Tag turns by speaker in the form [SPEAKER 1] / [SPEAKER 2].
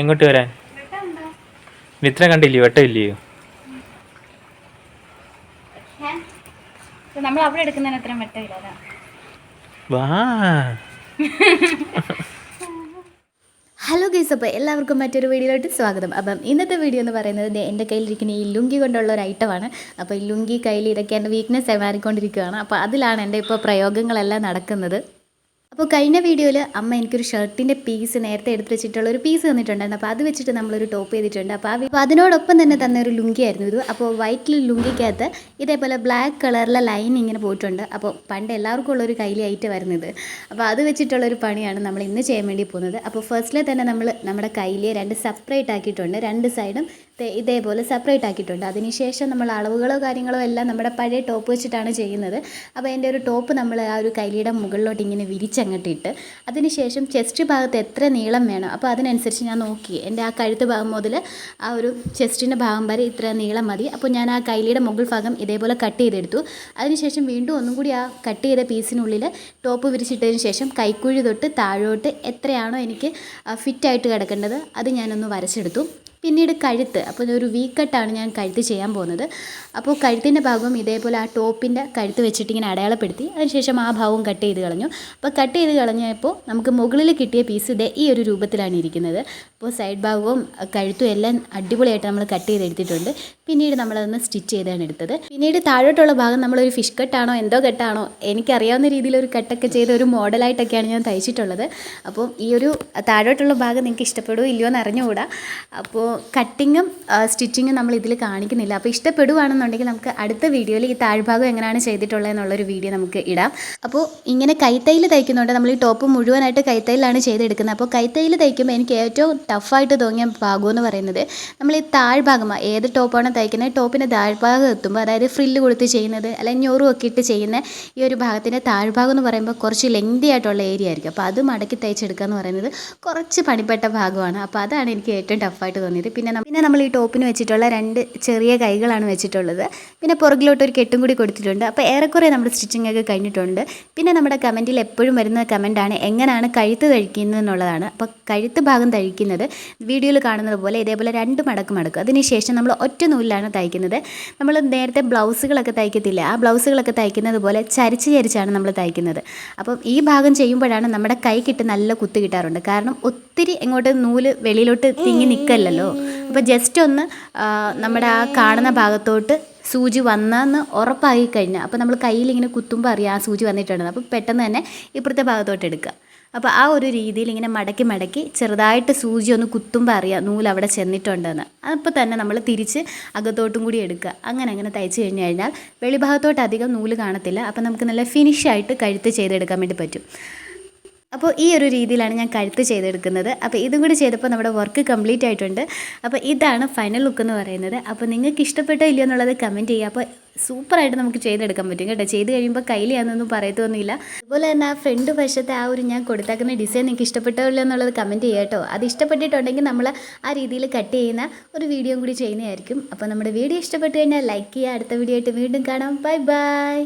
[SPEAKER 1] എങ്ങോട്ട് വരാൻ? മിത്ര കണ്ടില്ലയോ വെട്ടമില്ലയോ?
[SPEAKER 2] നമ്മൾ അവിടെ എടുക്കുന്നതിന് അത്രയും വെട്ടമില്ല
[SPEAKER 1] വാ.
[SPEAKER 3] ഹലോ ഗൈസ് അപ്പോൾ എല്ലാവർക്കും മറ്റൊരു വീഡിയോയിലോട്ട് സ്വാഗതം. അപ്പം ഇന്നത്തെ വീഡിയോ എന്ന് പറയുന്നത് ദേ എന്റെ കയ്യിലിരിക്കുന്ന ഈ ലുങ്കി കൊണ്ടുള്ള ഒരു ഐറ്റമാണ്. അപ്പോൾ ഈ ലുങ്കി കയ്യിൽ ഇതൊക്കെ എന്റെ വീക്ക്നെസ് മാറിക്കൊണ്ടിരിക്കുകയാണ്. അപ്പോൾ അതിലാണ് എന്റെ ഇപ്പോൾ പ്രയോഗങ്ങളെല്ലാം നടക്കുന്നത്. അപ്പോൾ കഴിഞ്ഞ വീഡിയോയിൽ അമ്മ എനിക്കൊരു ഷർട്ടിന്റെ പീസ് നേരത്തെ എടുത്ത് വെച്ചിട്ടുള്ള ഒരു പീസ് തന്നിട്ടുണ്ടായിരുന്നു. അപ്പോൾ അത് വെച്ചിട്ട് നമ്മളൊരു ടോപ്പ് ചെയ്തിട്ടുണ്ട്. അപ്പോൾ അപ്പോൾ അതിനോടൊപ്പം തന്നെ തന്ന ഒരു ലുങ്കി ആയിരുന്നു ഇത്. അപ്പോൾ വൈറ്റിൽ ലുങ്കിക്കകത്ത് ഇതേപോലെ ബ്ലാക്ക് കളറിലെ ലൈൻ ഇങ്ങനെ പോയിട്ടുണ്ട്. അപ്പോൾ പണ്ട് എല്ലാവർക്കും ഉള്ളൊരു കയ്യിലെ ഐറ്റം വരുന്നത് അപ്പോൾ അത് വെച്ചിട്ടുള്ള ഒരു പണിയാണ് നമ്മൾ ഇന്ന് ചെയ്യാൻ വേണ്ടി പോകുന്നത്. അപ്പോൾ ഫസ്റ്റിലെ തന്നെ നമ്മൾ നമ്മുടെ കയ്യിലെ രണ്ട് സെപ്പറേറ്റ് ആക്കിയിട്ടുണ്ട്. രണ്ട് സൈഡും ഇതേപോലെ സെപ്പറേറ്റ് ആക്കിയിട്ടുണ്ട്. അതിനുശേഷം നമ്മൾ അളവുകളോ കാര്യങ്ങളോ എല്ലാം നമ്മുടെ പഴയ ടോപ്പ് വെച്ചിട്ടാണ് ചെയ്യുന്നത്. അപ്പോൾ എന്റെ ഒരു ടോപ്പ് നമ്മൾ ആ ഒരു കൈലിയുടെ മുകളിലോട്ട് ഇങ്ങനെ വിരിച്ചങ്ങട്ടിട്ട് അതിനുശേഷം ചെസ്റ്റ് ഭാഗത്ത് എത്ര നീളം വേണം അപ്പോൾ അതിനനുസരിച്ച് ഞാൻ നോക്കി. എന്റെ ആ കഴുത്ത് ഭാഗം മുതൽ ആ ഒരു ചെസ്റ്റിന്റെ ഭാഗം വരെ ഇത്ര നീളം മതി. അപ്പോൾ ഞാൻ ആ കൈലിയുടെ മുകൾ ഭാഗം ഇതേപോലെ കട്ട് ചെയ്തെടുത്തു. അതിനുശേഷം വീണ്ടും ഒന്നും കൂടി ആ കട്ട് ചെയ്ത പീസിനുള്ളിൽ ടോപ്പ് വിരിച്ചിട്ടതിന് ശേഷം കൈക്കുഴി തൊട്ട് താഴോട്ട് എത്രയാണോ എനിക്ക് ഫിറ്റായിട്ട് കിടക്കേണ്ടത് അത് ഞാനൊന്ന് വരച്ചെടുത്തു. പിന്നീട് കഴുത്ത്. അപ്പോൾ ഇതൊരു വി കട്ടാണ് ഞാൻ കഴുത്ത് ചെയ്യാൻ പോകുന്നത്. അപ്പോൾ കഴുത്തിന്റെ ഭാഗം ഇതേപോലെ ആ ടോപ്പിന്റെ കഴുത്ത് വെച്ചിട്ട് ഇങ്ങനെ അടയാളപ്പെടുത്തി. അതിനുശേഷം ആ ഭാഗവും കട്ട് ചെയ്ത് കളഞ്ഞു. അപ്പോൾ കട്ട് ചെയ്ത് കളഞ്ഞപ്പോൾ നമുക്ക് മുകളിൽ കിട്ടിയ പീസ് ഇതേ ഈ ഒരു രൂപത്തിലാണ് ഇരിക്കുന്നത്. അപ്പോൾ സൈഡ് ഭാഗവും കഴുത്തും എല്ലാം അടിപൊളിയായിട്ട് നമ്മൾ കട്ട് ചെയ്തെടുത്തിട്ടുണ്ട്. പിന്നീട് നമ്മളതൊന്ന് സ്റ്റിച്ച് ചെയ്താണ് എടുത്തത്. പിന്നീട് താഴോട്ടുള്ള ഭാഗം നമ്മളൊരു ഫിഷ് കട്ടാണോ എന്തോ കെട്ടാണോ എനിക്കറിയാവുന്ന രീതിയിൽ ഒരു കട്ടൊക്കെ ചെയ്ത ഒരു മോഡലായിട്ടൊക്കെയാണ് ഞാൻ തയ്ച്ചിട്ടുള്ളത്. അപ്പോൾ ഈ ഒരു താഴോട്ടുള്ള ഭാഗം നിങ്ങൾക്ക് ഇഷ്ടപ്പെടുമോ ഇല്ലയോ എന്ന് അറിഞ്ഞുകൂടാ അപ്പോൾ കട്ടിങ്ങും സ്റ്റിച്ചിങ്ങും നമ്മൾ ഇതിൽ കാണിക്കുന്നില്ല. അപ്പോൾ ഇഷ്ടപ്പെടുവാണെന്നുണ്ടെങ്കിൽ നമുക്ക് അടുത്ത വീഡിയോയിൽ ഈ താഴ്ഭാഗം എങ്ങനെയാണ് ചെയ്തിട്ടുള്ളത് എന്നുള്ളൊരു വീഡിയോ നമുക്ക് ഇടാം. അപ്പോൾ ഇങ്ങനെ കൈത്തൈയിൽ തയ്ക്കുന്നുണ്ട് നമ്മൾ ഈ ടോപ്പ് മുഴുവനായിട്ട് കൈത്തൈയിലാണ് ചെയ്തെടുക്കുന്നത്. അപ്പോൾ കൈത്തൈയിൽ തയ്ക്കുമ്പോൾ എനിക്ക് ഏറ്റവും ടഫായിട്ട് തോന്നിയ ഭാഗം എന്ന് പറയുന്നത് നമ്മൾ ഈ താഴ്ഭാഗം ഏത് ടോപ്പാണോ തയ്ക്കുന്നത് ടോപ്പിന്റെ താഴ്ഭാഗം എത്തുമ്പോൾ അതായത് ഫ്രില്ല് കൊടുത്ത് ചെയ്യുന്നത് അല്ലെങ്കിൽ ഞൊറും ഒക്കെ ഇട്ട് ചെയ്യുന്ന ഈ ഒരു ഭാഗത്തിന്റെ താഴ്ഭാഗം എന്ന് പറയുമ്പോൾ കുറച്ച് ലെങ്തി ആയിട്ടുള്ള ഏരിയ ആയിരിക്കും. അപ്പോൾ അത് മടക്കി തയ്ച്ചെടുക്കുക എന്ന് പറയുന്നത് കുറച്ച് പണിപ്പെട്ട ഭാഗമാണ്. അപ്പോൾ അതാണ് എനിക്ക് ഏറ്റവും ടഫായിട്ട് തോന്നിയത്. പിന്നെ പിന്നെ നമ്മൾ ഈ ടോപ്പിന് വെച്ചിട്ടുള്ള രണ്ട് ചെറിയ കൈകളാണ് വെച്ചിട്ടുള്ളത്. പിന്നെ പുറകിലോട്ട് ഒരു കെട്ടും കൂടി കൊടുത്തിട്ടുണ്ട്. അപ്പോൾ ഏറെക്കുറെ നമ്മുടെ സ്റ്റിച്ചിങ് ഒക്കെ കഴിഞ്ഞിട്ടുണ്ട്. പിന്നെ നമ്മുടെ കമന്റിൽ എപ്പോഴും വരുന്ന കമന്റാണ് എങ്ങനെയാണ് കഴുത്ത് കഴിക്കുന്നത് എന്നുള്ളതാണ്. അപ്പോൾ കഴുത്ത് ഭാഗം തഴിക്കുന്നത് വീഡിയോയിൽ കാണുന്നത് പോലെ ഇതേപോലെ രണ്ട് മടക്ക് മടക്കും അതിനുശേഷം നമ്മൾ ഒറ്റ നൂലിലാണ് തയ്ക്കുന്നത്. നമ്മൾ നേരത്തെ ബ്ലൗസുകളൊക്കെ തയ്ക്കത്തില്ല? ആ ബ്ലൗസുകളൊക്കെ തയ്ക്കുന്നത് പോലെ ചരിച്ച് ചരിച്ചാണ് നമ്മൾ തയ്ക്കുന്നത്. അപ്പം ഈ ഭാഗം ചെയ്യുമ്പോഴാണ് നമ്മുടെ കൈക്കിട്ട് നല്ല കുത്ത് കിട്ടാറുണ്ട്. കാരണം ഒത്തിരി എങ്ങോട്ട് നൂൽ വെളിയിലോട്ട് തിങ്ങി നിൽക്കല്ലല്ലോ അപ്പോൾ ജസ്റ്റ് ഒന്ന് നമ്മുടെ ആ കാണുന്ന ഭാഗത്തോട്ട് സൂചി വന്നെന്ന് ഉറപ്പായി കഴിഞ്ഞാൽ അപ്പോൾ നമ്മൾ കയ്യിൽ ഇങ്ങനെ കുത്തുമ്പോൾ അറിയാം ആ സൂചി വന്നിട്ടുണ്ടെന്ന്. അപ്പോൾ പെട്ടെന്ന് തന്നെ ഇപ്പുറത്തെ ഭാഗത്തോട്ട് എടുക്കുക. അപ്പോൾ ആ ഒരു രീതിയിൽ ഇങ്ങനെ മടക്കി മടക്കി ചെറുതായിട്ട് സൂചി ഒന്ന് കുത്തുമ്പോൾ അറിയാം നൂൽ അവിടെ ചെന്നിട്ടുണ്ടെന്ന്. അപ്പോൾ തന്നെ നമ്മൾ തിരിച്ച് അകത്തോട്ടും കൂടി എടുക്കുക. അങ്ങനെ അങ്ങനെ തയ്ച്ച് കഴിഞ്ഞ് കഴിഞ്ഞാൽ വെളിഭാഗത്തോട്ട് അധികം നൂൽ കാണത്തില്ല. അപ്പോൾ നമുക്ക് നല്ല ഫിനിഷായിട്ട് കഴുത്ത് ചെയ്തെടുക്കാൻ വേണ്ടി പറ്റും. അപ്പോൾ ഈ ഒരു രീതിയിലാണ് ഞാൻ കഴുത്ത് ചെയ്തെടുക്കുന്നത്. അപ്പോൾ ഇതും കൂടി ചെയ്തപ്പോൾ നമ്മുടെ വർക്ക് കംപ്ലീറ്റ് ആയിട്ടുണ്ട്. അപ്പോൾ ഇതാണ് ഫൈനൽ ലുക്ക് എന്ന് പറയുന്നത്. അപ്പോൾ നിങ്ങൾക്ക് ഇഷ്ടപ്പെട്ടോ ഇല്ലയോ എന്നുള്ളത് കമന്റ് ചെയ്യുക. അപ്പോൾ സൂപ്പറായിട്ട് നമുക്ക് ചെയ്തെടുക്കാൻ പറ്റും കേട്ടോ. ചെയ്ത് കഴിയുമ്പോൾ കയ്യിലാണെന്നൊന്നും പറയത്തൊന്നുമില്ല. അതുപോലെ തന്നെ ആ ഫ്രണ്ട് വശത്തെ ആ ഒരു ഞാൻ കൊടുത്താക്കുന്ന ഡിസൈൻ നിങ്ങൾക്ക് ഇഷ്ടപ്പെട്ടോ ഇല്ലയോ എന്നുള്ളത് കമന്റ് ചെയ്യുക കേട്ടോ. അത് ഇഷ്ടപ്പെട്ടിട്ടുണ്ടെങ്കിൽ നമ്മൾ ആ രീതിയിൽ കട്ട് ചെയ്യുന്ന ഒരു വീഡിയോ കൂടി ചെയ്യുന്നതായിരിക്കും. അപ്പോൾ നമ്മുടെ വീഡിയോ ഇഷ്ടപ്പെട്ടു കഴിഞ്ഞാൽ ലൈക്ക് ചെയ്യുക. അടുത്ത വീഡിയോ ആയിട്ട് വീണ്ടും കാണാം. Bye bye.